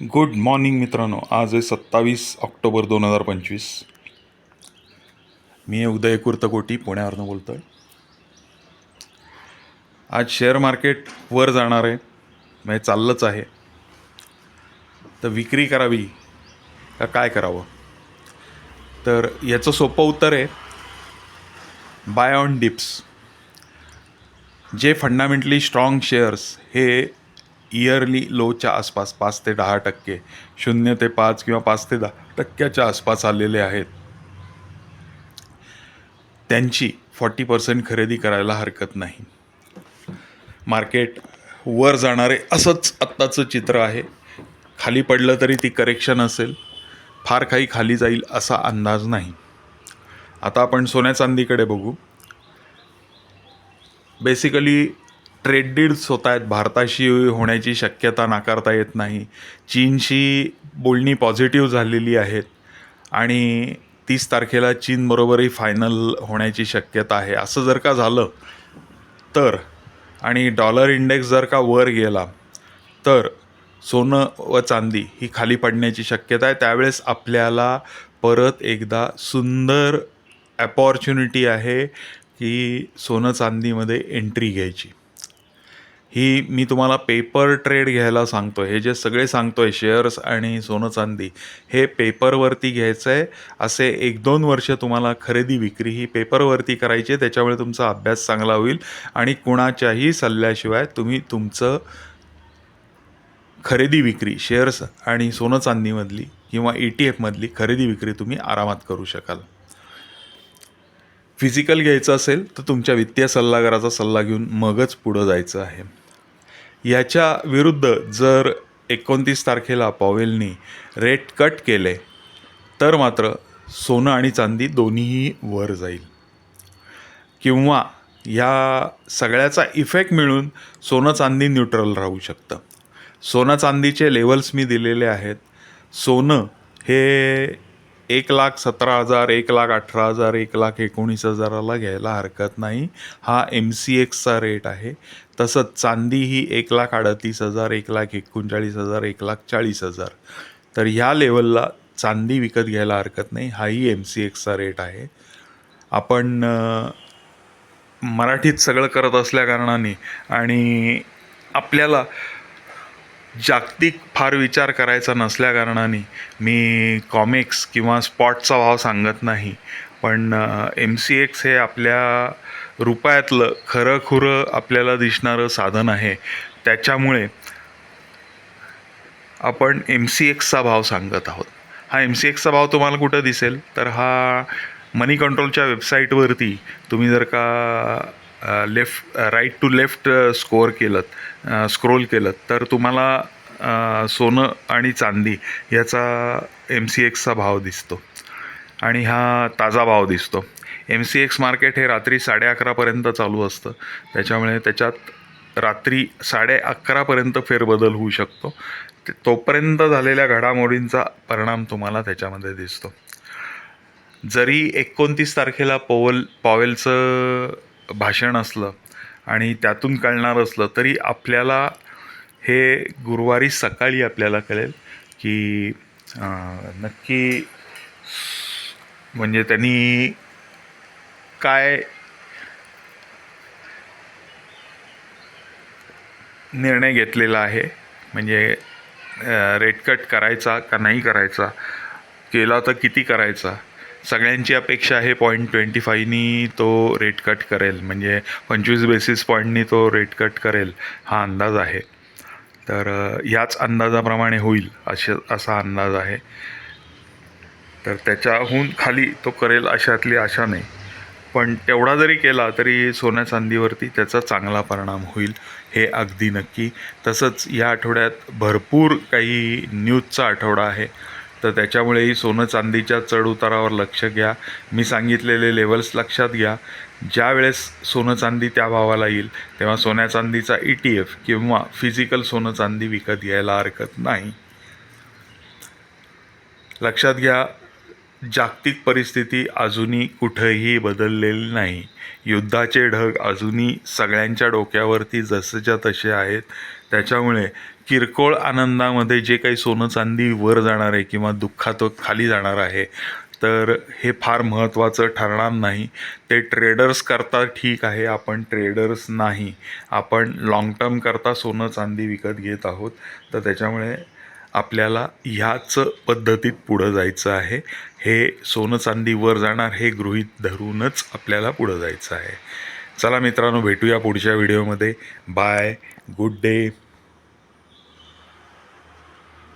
Good morning मित्रांनो. आज आहे सत्तावीस ऑक्टोबर दोन हजार पंचवीस. मी उदय कुर्तकोटी पुण्यावरनं बोलतो आहे आज शेअर मार्केट वर जाणार आहे. म्हणजे चाललंच आहे. तर विक्री करावी का काय करावं? तर याचं सोपं उत्तर आहे बाय ऑन डिप्स जे फंडामेंटली स्ट्रॉंग शेअर्स हे इयरली लोच्या आसपास पाच ते दहा टक्के शून्य ते पाच किंवा पाच ते दहा टक्क्याच्या आसपास आलेले आहेत. त्यांची फॉर्टी पर्सेंट खरेदी करायला हरकत नाही. मार्केट वर जाणारे असंच आत्ताचं चित्र आहे. खाली पडलं तरी ती करेक्शन असेल. फार काही खाली जाईल असा अंदाज नाही. आता आपण सोन्या चांदीकडे बघू. बेसिकली ट्रेड डील्स होत आहेत भारताशी होण्याची शक्यता नाकारता येत नाही. चीनशी बोलणी पॉझिटिव्ह झालेली आहेत आणि तीस तारखेला चीनबरोबरही फायनल होण्याची शक्यता आहे. असं जर का झालं तर आणि डॉलर इंडेक्स जर का वर गेला तर सोनं व चांदी ही खाली पडण्याची शक्यता आहे. त्यावेळेस आपल्याला परत एकदा सुंदर अपॉर्च्युनिटी आहे की सोनं चांदीमध्ये एंट्री घ्यायची. ही मी तुम्हाला पेपर ट्रेड घ्यायला सांगतो हे जे सगळे सांगतो आहे शेअर्स आणि सोनं चांदी हे पेपरवरती घ्यायचं आहे असे एक दोन वर्ष तुम्हाला खरेदी विक्री ही पेपरवरती करायची आहे. त्याच्यामुळे तुमचा अभ्यास चांगला होईल आणि कुणाच्याही सल्ल्याशिवाय तुम्ही तुमचं खरेदी विक्री शेअर्स आणि सोनं चांदीमधली किंवा ई टी एफमधली खरेदी विक्री तुम्ही आरामात करू शकाल. फिजिकल घ्यायचं असेल तर तुमच्या वित्तीय सल्लागाराचा सल्ला घेऊन मगच पुढं जायचं आहे. याच्या विरुद्ध जर एकोणतीस तारखेला पॉवेलनी रेट कट केले तर मात्र सोनं आणि चांदी दोन्हीही वर जाईल. किंवा या सगळ्याचा इफेक्ट मिळून सोनं चांदी न्यूट्रल राहू शकतं. सोनं चांदीचे लेवल्स मी दिलेले आहेत. सोनं हे एक लाख सतरा हजार एक लाख अठरा हजार एक लाख एकोणीस हजाराला घ्यायला हरकत नाही. हा एम सी एक्सचा रेट आहे. तसंच चांदी ही एक लाख अडतीस हजार एक लाख एकोणचाळीस हजार एक लाख चाळीस हजार. तर ह्या लेवलला चांदी विकत घ्यायला हरकत नाही. हाही एम सी एक्सचा रेट आहे. आपण मराठीत सगळं करत असल्याकारणाने आणि आपल्याला जागतिक फार विचार करायचा नसल्याकारणाने मी कॉमिक्स किंवा स्पॉटचा भाव सांगत नाही. पण एम सी एक्स हे आपल्या रुपयातलं खरं खुरं आपल्याला दिसणारं साधन आहे. त्याच्यामुळे आपण एम सी एक्सचा भाव सांगत आहोत. हा एम सी एक्सचा भाव तुम्हाला कुठं दिसेल? तर हा मनी कंट्रोलच्या वेबसाईटवरती तुम्ही जर का left right to left score केलं स्क्रोल केलं तर तुम्हाला सोनं आणि चांदी याचा एम सी एक्सचा भाव दिसतो. आणि हा ताजा भाव दिसतो. एम सी एक्स मार्केट हे रात्री साडे अकरापर्यंत चालू असतं. त्याच्यामुळे त्याच्यात रात्री साडे अकरापर्यंत फेरबदल होऊ शकतो. तोपर्यंत झालेल्या घडामोडींचा परिणाम तुम्हाला त्याच्यामध्ये दिसतो. जरी एकोणतीस तारखेला पोवल पॉवेलचं भाषण असलं आणि त्यातून कळणार असलं तरी आपल्याला हे गुरुवारी सकाळी आपल्याला कळेल की नक्की म्हणजे त्यांनी काय निर्णय घेतलेला आहे म्हणजे रेट कट करायचा का नाही करायचा केला तर किती करायचा सगळ्यांची अपेक्षा आहे पॉईंट ट्वेंटी फायनी तो रेट कट करेल. म्हणजे पंचवीस बेसिस पॉईंटनी तो रेट कट करेल. हा अंदाज आहे. तर याच अंदाजाप्रमाणे होईल असे असा अंदाज आहे. तर त्याच्याहून खाली तो करेल अशातली आशा नाही. पण तेवढा जरी केला तरी सोन्या चांदीवरती त्याचा चांगला परिणाम होईल हे अगदी नक्की. तसंच या आठवड्यात भरपूर काही न्यूजचा आठवडा आहे. तर त्याच्यामुळेही सोनं चांदीच्या चढउतारावर लक्ष घ्या. मी सांगितलेले लेवल्स लक्षात घ्या. ज्या वेळेस सोनं चांदी त्या भावाला येईल तेव्हा सोन्या चांदीचा ई टी एफ किंवा फिजिकल सोनं चांदी विकत घ्यायला हरकत नाही. लक्षात घ्या जागतिक परिस्थिती अजूनही कुठंही बदललेली नाही. युद्धाचे ढग अजूनही सगळ्यांच्या डोक्यावरती जसेच्या तसे आहेत. त्याच्यामुळे किरकोळ आनंदामध्ये जे काही सोनं चांदी वर जाणार आहे किंवा दुःखात खाली जाणार आहे तर हे फार महत्त्वाचं ठरणार नाही. ते ट्रेडर्स करता ठीक आहे आपण ट्रेडर्स नाही. आपण लाँग टर्म करता सोनं चांदी विकत घेत आहोत. तर त्याच्यामुळे आपल्याला ह्याच पद्धतीत पुढं जायचं आहे. हे सोनं चांदी वर जाणार हे गृहीत धरूनच आपल्याला पुढं जायचं आहे. चला मित्रांनो भेटूया पुढच्या व्हिडिओमध्ये बाय गुड डे